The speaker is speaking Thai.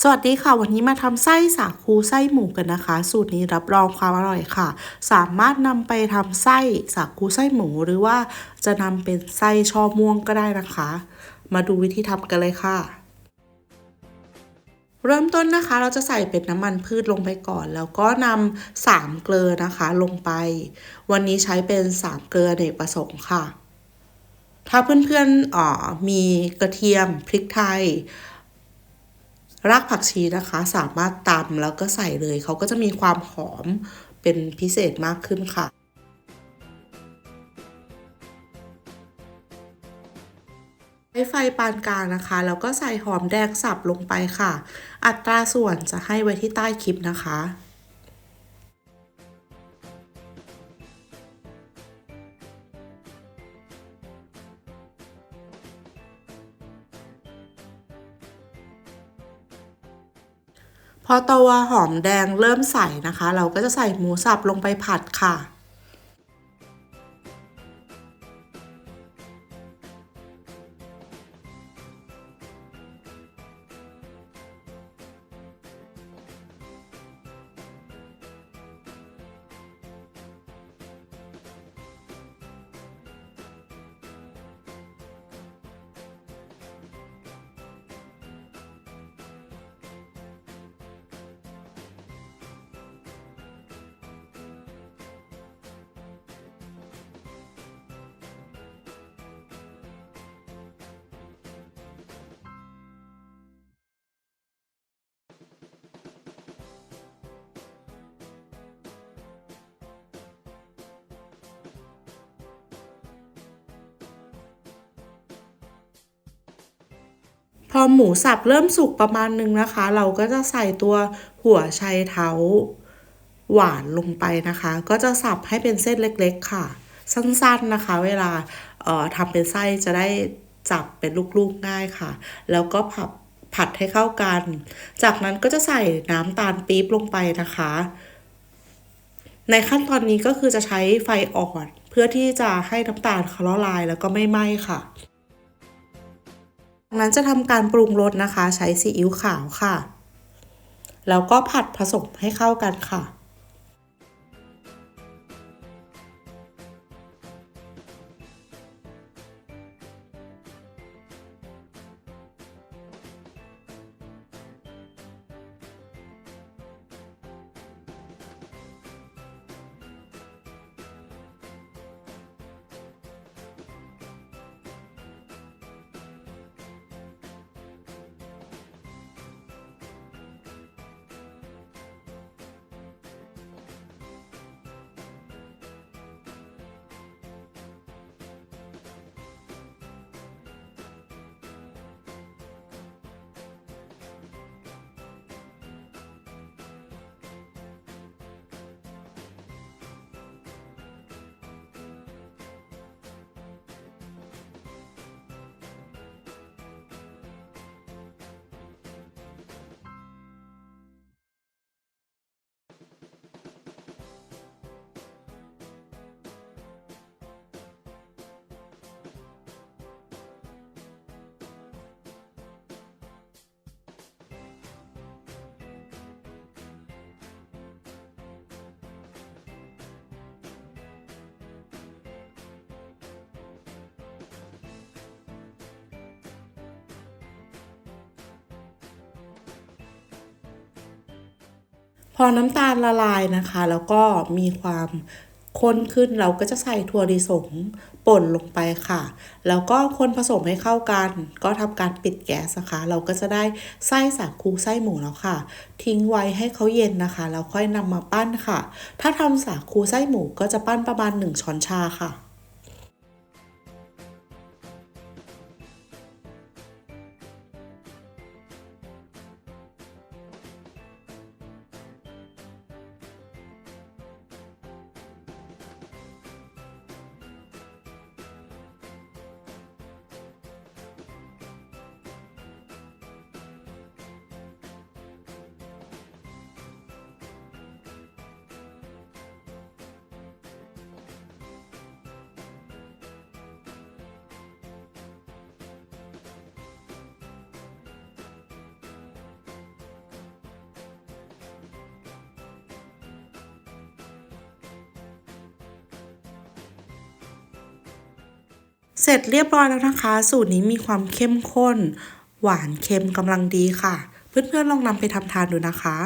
สวัสดีค่ะ วันนี้มาทำไส้สาคูไส้หมูกันนะคะ สูตรนี้รับรองความอร่อยค่ะ สามารถนำไปทำไส้สาคูไส้หมูหรือว่าจะนำเป็นไส้ช่อม่วงก็ได้นะคะ มาดูวิธีทำกันเลยค่ะ เริ่มต้นนะคะ เราจะใส่เป็นน้ำมันพืชลงไปก่อน แล้วก็นำสามเกลือนะคะลงไป วันนี้ใช้เป็นสามเกลือเนกประสงค์ค่ะ ถ้าเพื่อนๆอ๋อมีกระเทียมพริกไทย รากผักชีนะคะ สามารถตำแล้วก็ใส่เลย เขาก็จะมีความหอมเป็นพิเศษมากขึ้นค่ะใช้ไฟปานกลางนะคะ แล้วก็ใส่หอมแดงสับลงไปค่ะ อัตราส่วนจะให้ไว้ที่ใต้คลิปนะคะ พอตัวหอมแดงเริ่มใส่นะคะ เราก็จะใส่หมูสับลงไปผัดค่ะ พอหมูสับเริ่มสุกประมาณนึงนะคะ เราก็จะใส่ตัวหัวไชเท้าหวานลงไปนะคะ ก็จะสับให้เป็นเส้นเล็กๆค่ะ สั้นๆนะคะ เวลาเอ่อทำเป็นไส้จะได้จับเป็นลูกๆง่ายค่ะ แล้วก็ผัดผัดให้เข้ากัน จากนั้นก็จะใส่น้ำตาลปี๊บลงไปนะคะ ในขั้นตอนนี้ก็คือจะใช้ไฟอ่อน เพื่อที่จะให้น้ำตาลเขาละลายแล้วก็ไม่ไหม้ค่ะ นั้นจะทำการปรุงรสนะคะ ใช้ซีอิ๊วขาวค่ะ แล้วก็ผัดผสมให้เข้ากันค่ะ พอน้ำตาลละลายนะคะ แล้วก็มีความข้นขึ้นเราก็จะใส่ถั่วลิสงป่นลงไปค่ะ แล้วก็คนผสมให้เข้ากัน ก็ทำการปิดแก๊สนะคะ เราก็จะได้ไส้สาคูไส้หมูแล้วค่ะ ทิ้งไว้ให้เขาเย็นนะคะแล้วค่อยนำมาปั้นค่ะ ถ้าทำสาคูไส้หมูก็จะปั้นประมาณ 1 ช้อนชาค่ะ เสร็จเรียบร้อยแล้วนะคะ สูตรนี้มีความเข้มข้น หวานเค็มกำลังดีค่ะ เพื่อนๆลองนำไปทำทานดูนะคะ